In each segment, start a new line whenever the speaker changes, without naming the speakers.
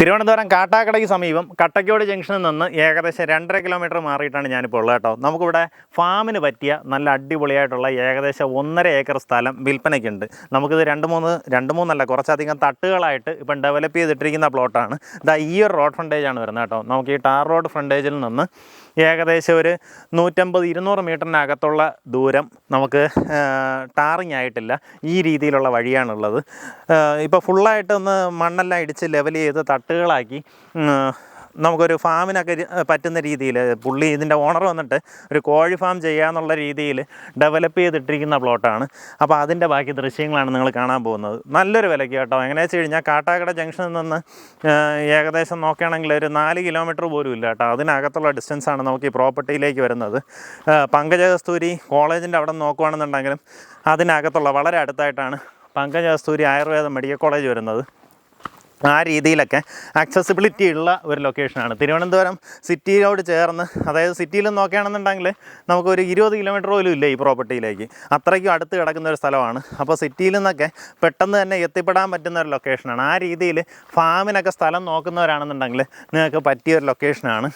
തിരുവനന്തപുരം കാട്ടാക്കടയ്ക്ക് സമീപം കട്ടക്കോട് ജംഗ്ഷനിൽ നിന്ന് ഏകദേശം രണ്ടര കിലോമീറ്റർ മാറിയിട്ടാണ് ഞാനിപ്പോൾ ഉള്ളത് കേട്ടോ. നമുക്കിവിടെ ഫാമിന് പറ്റിയ നല്ല അടിപൊളിയായിട്ടുള്ള ഏകദേശം ഒന്നര ഏക്കർ സ്ഥലം വിൽപ്പനയ്ക്കുണ്ട്. നമുക്കിത് രണ്ട് മൂന്ന് രണ്ട് മൂന്നല്ല കുറച്ചധികം തട്ടുകളായിട്ട് ഇപ്പം ഡെവലപ്പ് ചെയ്തിട്ടിരിക്കുന്ന പ്ലോട്ടാണ് ഇതാ ഈ ഒരു റോഡ് ഫ്രണ്ടേജാണ് വരുന്നത് കേട്ടോ. നമുക്ക് ഈ ടാർ റോഡ് ഫ്രണ്ടേജിൽ നിന്ന് ഏകദേശം ഒരു നൂറ്റമ്പത് ഇരുന്നൂറ് മീറ്ററിനകത്തുള്ള ദൂരം നമുക്ക് ടാറിങ് ആയിട്ടില്ല. ഈ രീതിയിലുള്ള വഴിയാണുള്ളത്. ഇപ്പോൾ ഫുള്ളായിട്ട് ഒന്ന് മണ്ണെല്ലാം ഇടിച്ച് ലെവൽ ചെയ്ത് തട്ടുകളാക്കി ഉം, നമുക്കൊരു ഫാമിനൊക്കെ പറ്റുന്ന രീതിയിൽ പുള്ളി ഇതിന്റെ ഓണർ വന്നിട്ട് ഒരു കോഴി ഫാം ചെയ്യാന്നുള്ള രീതിയിൽ ഡെവലപ്പ് ചെയ്തിട്ടിരിക്കുന്ന പ്ലോട്ടാണ്. അപ്പോൾ അതിന്റെ ബാക്കി ദൃശ്യങ്ങളാണ് നിങ്ങൾ കാണാൻ പോകുന്നത്. നല്ലൊരു വിലയ്ക്ക് കേട്ടോ. എങ്ങനെ വെച്ച് കഴിഞ്ഞാൽ കാട്ടാക്കട ജംഗ്ഷനിൽ നിന്ന് ഏകദേശം നോക്കുകയാണെങ്കിൽ ഒരു നാല് കിലോമീറ്റർ പോലും ഇല്ല കേട്ടോ. അതിനകത്തുള്ള ഡിസ്റ്റൻസാണ് നമുക്ക് ഈ പ്രോപ്പർട്ടിയിലേക്ക് വരുന്നത്. പങ്കജകസ്തൂരി കോളേജിന്റെ അവിടെ നോക്കുകയാണെന്നുണ്ടെങ്കിലും അതിനകത്തുള്ള വളരെ അടുത്തായിട്ടാണ് പങ്കജകസ്തൂരി ആയുർവേദ മെഡിക്കൽ കോളേജ് വരുന്നത്. ആ രീതിയിലൊക്കെ ആക്സസിബിലിറ്റി ഉള്ള ഒരു ലൊക്കേഷനാണ് തിരുവനന്തപുരം സിറ്റിയോട് ചേർന്ന് അതായത് സിറ്റിയിൽ നോക്കുകയാണെന്നുണ്ടെങ്കിൽ നമുക്കൊരു ഇരുപത് കിലോമീറ്റർ പോലും ഇല്ല ഈ പ്രോപ്പർട്ടിയിലേക്ക് അത്രയ്ക്കും അടുത്ത് കിടക്കുന്ന ഒരു സ്ഥലമാണ്. അപ്പോൾ സിറ്റിയിൽ നിന്നൊക്കെ പെട്ടെന്ന് തന്നെ എത്തിപ്പെടാൻ പറ്റുന്ന ഒരു ലൊക്കേഷനാണ് ആ രീതിയിൽ ഫാമിനൊക്കെ സ്ഥലം നോക്കുന്നവരാണെന്നുണ്ടെങ്കിൽ നിങ്ങൾക്ക് പറ്റിയ ഒരു ലൊക്കേഷനാണ്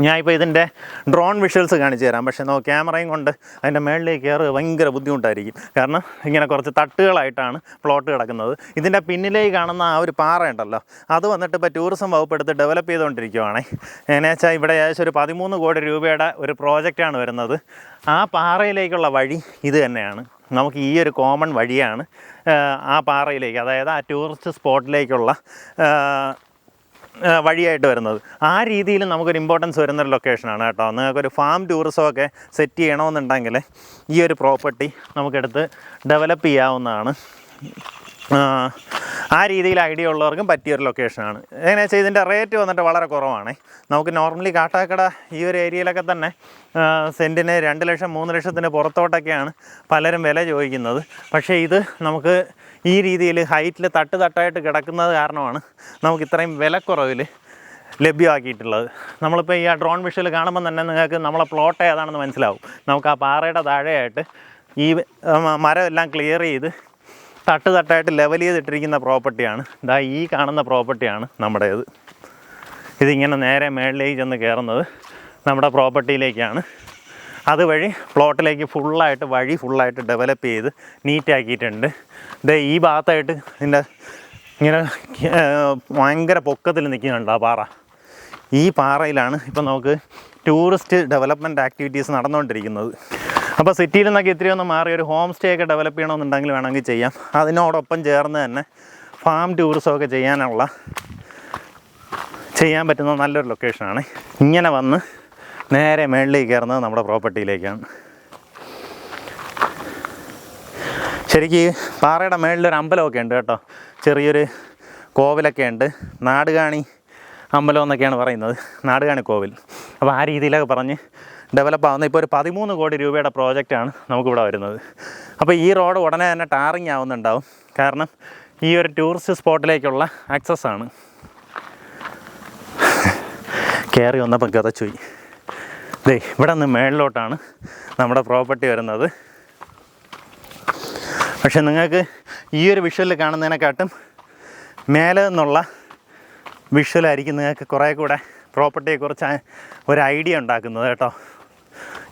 ഞാനിപ്പോൾ ഇതിന്റെ ഡ്രോൺ വിഷ്വൽസ് കാണിച്ചു തരാം. പക്ഷേ നോ ക്യാമറയും കൊണ്ട് അതിന്റെ മേളിലേക്ക് കയറുക ഭയങ്കര ബുദ്ധിമുട്ടായിരിക്കും. കാരണം ഇങ്ങനെ കുറച്ച് തട്ടുകളായിട്ടാണ് പ്ലോട്ട് കിടക്കുന്നത്. ഇതിന്റെ പിന്നിലേക്ക് കാണുന്ന ആ ഒരു പാറ ഉണ്ടല്ലോ അത് വന്നിട്ട് ഇപ്പോൾ ടൂറിസം വകുപ്പ് എടുത്ത് ഡെവലപ്പ് ചെയ്തുകൊണ്ടിരിക്കുവാണേ. എന്നു വെച്ചാൽ ഇവിടെ ഏകദേശം ഒരു പതിമൂന്ന് കോടി രൂപയുടെ ഒരു പ്രോജക്റ്റാണ് വരുന്നത്. ആ പാറയിലേക്കുള്ള വഴി ഇത് തന്നെയാണ്. നമുക്ക് ഈ ഒരു കോമൺ വഴിയാണ് ആ, പാറയിലേക്ക് അതായത് ആ ടൂറിസ്റ്റ് സ്പോട്ടിലേക്കുള്ള വഴിയായിട്ട് വരുന്നത്. ആ രീതിയിൽ നമുക്കൊരു ഇമ്പോർട്ടൻസ് വരുന്നൊരു ലൊക്കേഷനാണ് കേട്ടോ. നിങ്ങൾക്കൊരു ഫാം ടൂറിസം ഒക്കെ സെറ്റ് ചെയ്യണമെന്നുണ്ടെങ്കിൽ ഈ ഒരു പ്രോപ്പർട്ടി നമുക്കെടുത്ത് ഡെവലപ്പ് ചെയ്യാവുന്നതാണ്. ആ, രീതിയിൽ ഐഡിയ ഉള്ളവർക്കും പറ്റിയൊരു ലൊക്കേഷനാണ് എങ്ങനെയാ വെച്ചാൽ ഇതിന്റെ റേറ്റ് വന്നിട്ട് വളരെ കുറവാണ്. നമുക്ക് നോർമലി കാട്ടാക്കട ഈ ഒരു ഏരിയയിലൊക്കെ തന്നെ സെന്റിന് രണ്ട് ലക്ഷം മൂന്ന് ലക്ഷത്തിന് പുറത്തോട്ടൊക്കെയാണ് പലരും വില ചോദിക്കുന്നത്. പക്ഷേ ഇത് നമുക്ക് ഈ രീതിയിൽ ഹൈറ്റിൽ തട്ട് തട്ടായിട്ട് കിടക്കുന്നത് കാരണമാണ് നമുക്ക് ഇത്രയും വിലക്കുറവിൽ ലഭ്യമാക്കിയിട്ടുള്ളത്. നമ്മളിപ്പോൾ ഈ ആ ഡ്രോൺ വിഷ്വൽ കാണുമ്പോൾ തന്നെ നിങ്ങൾക്ക് നമ്മളെ പ്ലോട്ട് ഏതാണെന്ന് മനസ്സിലാവും. നമുക്ക് ആ പാറയുടെ താഴെയായിട്ട് ഈ മരം എല്ലാം ക്ലിയർ ചെയ്ത് തട്ട് തട്ടായിട്ട് ലെവൽ ചെയ്തിട്ടിരിക്കുന്ന പ്രോപ്പർട്ടിയാണ് ഇതാ ഈ കാണുന്ന പ്രോപ്പർട്ടിയാണ് നമ്മുടേത്. ഇതിങ്ങനെ നേരെ മേളിലേക്ക് ചെന്ന് കയറുന്നത് നമ്മുടെ പ്രോപ്പർട്ടിയിലേക്കാണ് അതുവഴി പ്ലോട്ടിലേക്ക് ഫുള്ളായിട്ട് വഴി ഫുള്ളായിട്ട് ഡെവലപ്പ് ചെയ്ത് നീറ്റാക്കിയിട്ടുണ്ട് ഇത് ഈ ഭാഗത്തായിട്ട് ഇതിന്റെ ഇങ്ങനെ ഭയങ്കര പൊക്കത്തിൽ നിൽക്കുന്നുണ്ട് ആ പാറ. ഈ പാറയിലാണ് ഇപ്പോൾ നമുക്ക് ടൂറിസ്റ്റ് ഡെവലപ്മെന്റ് ആക്ടിവിറ്റീസ് നടന്നുകൊണ്ടിരിക്കുന്നത്. അപ്പോൾ സിറ്റിയിൽ നിന്നൊക്കെ ഇത്തിരി ഒന്ന് മാറി ഒരു ഹോം സ്റ്റേ ഒക്കെ ഡെവലപ്പ് ചെയ്യണമെന്നുണ്ടെങ്കിൽ വേണമെങ്കിൽ ചെയ്യാം. അതിനോടൊപ്പം ചേർന്ന് തന്നെ ഫാം ടൂറിസം ഒക്കെ ചെയ്യാനുള്ള ചെയ്യാൻ പറ്റുന്ന നല്ലൊരു ലൊക്കേഷനാണ് ഇങ്ങനെ വന്ന് നേരെ മേളിലേക്ക് കയറുന്നത് നമ്മുടെ പ്രോപ്പർട്ടിയിലേക്കാണ് ശരിക്കും പാറയുടെ മേളിലൊരു അമ്പലമൊക്കെ ഉണ്ട് കേട്ടോ. ചെറിയൊരു കോവിലൊക്കെ ഉണ്ട്. നാടുകാണി അമ്പലം എന്നൊക്കെയാണ് പറയുന്നത്. നാടുകാണി കോവിൽ. അപ്പോൾ ആ രീതിയിലൊക്കെ പറഞ്ഞ് ഡെവലപ്പ് ആവുന്ന ഇപ്പോൾ ഒരു പതിമൂന്ന് കോടി രൂപയുടെ പ്രോജക്റ്റാണ് നമുക്കിവിടെ വരുന്നത്. അപ്പോൾ ഈ റോഡ് ഉടനെ തന്നെ ടാറിങ് ആവുന്നുണ്ടാവും. കാരണം ഈ ഒരു ടൂറിസ്റ്റ് സ്പോട്ടിലേക്കുള്ള ആക്സസ് ആണ്. കയറി വന്നപ്പോൾ കഥച്ചുപോയി ദേ ഇവിടെ നിന്ന് മേളിലോട്ടാണ് നമ്മുടെ പ്രോപ്പർട്ടി വരുന്നത്. പക്ഷെ നിങ്ങൾക്ക് ഈ ഒരു വിഷ്വലിൽ കാണുന്നതിനെക്കാട്ടും മേലെ നിന്നുള്ള വിഷ്വലായിരിക്കും നിങ്ങൾക്ക് കുറേ കൂടെ പ്രോപ്പർട്ടിയെക്കുറിച്ച് ഒരു ഐഡിയ ഉണ്ടാക്കുന്നത് കേട്ടോ.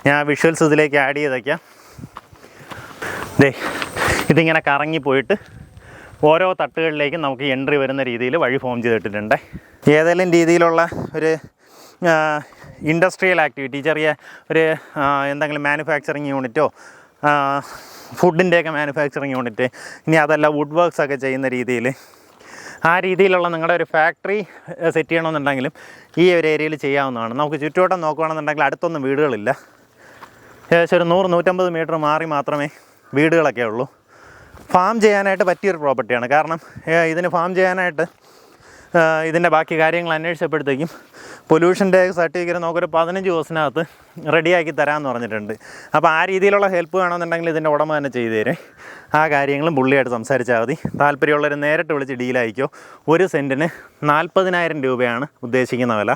ഞാൻ വിഷ്വൽസ് ഇതിലേക്ക് ആഡ് ചെയ്തേക്കാം. ദേ ഇതിങ്ങനെ കറങ്ങി പോയിട്ട് ഓരോ തട്ടുകളിലേക്കും നമുക്ക് എൻട്രി വരുന്ന രീതിയിൽ വഴി ഫോം ചെയ്തിട്ടിട്ടുണ്ട്. ഏതെങ്കിലും രീതിയിലുള്ള ഒരു ഇൻഡസ്ട്രിയൽ ആക്ടിവിറ്റി ചെറിയ ഒരു എന്തെങ്കിലും മാനുഫാക്ചറിങ് യൂണിറ്റോ ഫുഡിന്റെയൊക്കെ മാനുഫാക്ചറിങ് യൂണിറ്റ് ഇനി അതല്ല വുഡ് വർക്ക്സ് ഒക്കെ ചെയ്യുന്ന രീതിയിൽ. ആ രീതിയിലുള്ള നിങ്ങളുടെ ഒരു ഫാക്ടറി സെറ്റ് ചെയ്യണമെന്നുണ്ടെങ്കിലും ഈ ഒരു ഏരിയയിൽ ചെയ്യാവുന്നതാണ്. നമുക്ക് ചുറ്റുവട്ടം നോക്കുകയാണെന്നുണ്ടെങ്കിൽ അടുത്തൊന്നും വീടുകളില്ല. ഏകദേശം ഒരു നൂറ് നൂറ്റമ്പത് മീറ്റർ മാറി മാത്രമേ വീടുകളൊക്കെ ഉള്ളൂ. ഫാം ചെയ്യാനായിട്ട് പറ്റിയൊരു പ്രോപ്പർട്ടിയാണ്. കാരണം ഇതിന് ഫാം ചെയ്യാനായിട്ട് ഇതിന്റെ ബാക്കി കാര്യങ്ങൾ അന്വേഷിച്ചപ്പോഴത്തേക്കും പൊല്യൂഷന്റെ സർട്ടിഫിക്കറ്റ് നമുക്കൊരു പതിനഞ്ച് ദിവസത്തിനകത്ത് റെഡിയാക്കി തരാമെന്ന് പറഞ്ഞിട്ടുണ്ട്. അപ്പോൾ ആ രീതിയിലുള്ള ഹെൽപ്പ് വേണമെന്നുണ്ടെങ്കിൽ ഇതിന്റെ ഉടമ തന്നെ ചെയ്തു തരും. ആ കാര്യങ്ങളും പുള്ളിയായിട്ട് സംസാരിച്ചാൽ മതി. താല്പര്യമുള്ളവർ നേരിട്ട് വിളിച്ച് ഡീലായിക്കോ ഒരു സെന്റിന് നാൽപ്പതിനായിരം രൂപയാണ് ഉദ്ദേശിക്കുന്ന വില.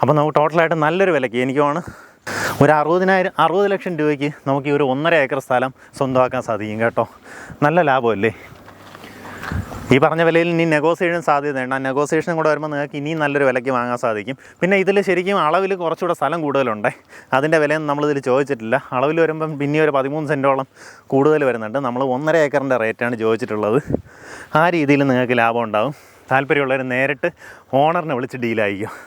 അപ്പോൾ നമുക്ക് ടോട്ടലായിട്ട് നല്ലൊരു വിലയ്ക്ക് എനിക്ക് തോന്നുന്നു ഒരു അറുപതിനായിരം അറുപത് ലക്ഷം രൂപയ്ക്ക് നമുക്ക് ഈ ഒരു ഒന്നര ഏക്കർ സ്ഥലം സ്വന്തമാക്കാൻ സാധിക്കും കേട്ടോ. നല്ല ലാഭമല്ലേ? ഈ പറഞ്ഞ വിലയിൽ ഇനി നെഗോസിയേഷൻ സാധ്യതയുണ്ട്. ആ നെഗോസിയേഷനും കൂടെ വരുമ്പോൾ നിങ്ങൾക്ക് ഇനിയും നല്ലൊരു വിലയ്ക്ക് വാങ്ങാൻ സാധിക്കും. പിന്നെ ഇതിൽ ശരിക്കും അളവിൽ കുറച്ചുകൂടെ സ്ഥലം കൂടുതലുണ്ട്. അതിന്റെ വിലയൊന്നും നമ്മളിതിൽ ചോദിച്ചിട്ടില്ല. അളവിൽ വരുമ്പം പിന്നെ ഒരു പതിമൂന്ന് സെന്റോളം കൂടുതൽ വരുന്നുണ്ട്. നമ്മൾ ഒന്നര ഏക്കറിന്റെ റേറ്റാണ് ചോദിച്ചിട്ടുള്ളത്. ആ രീതിയിൽ നിങ്ങൾക്ക് ലാഭം ഉണ്ടാവും. താല്പര്യമുള്ളവർ നേരിട്ട് ഓണറിനെ വിളിച്ച് ഡീലായിരിക്കും.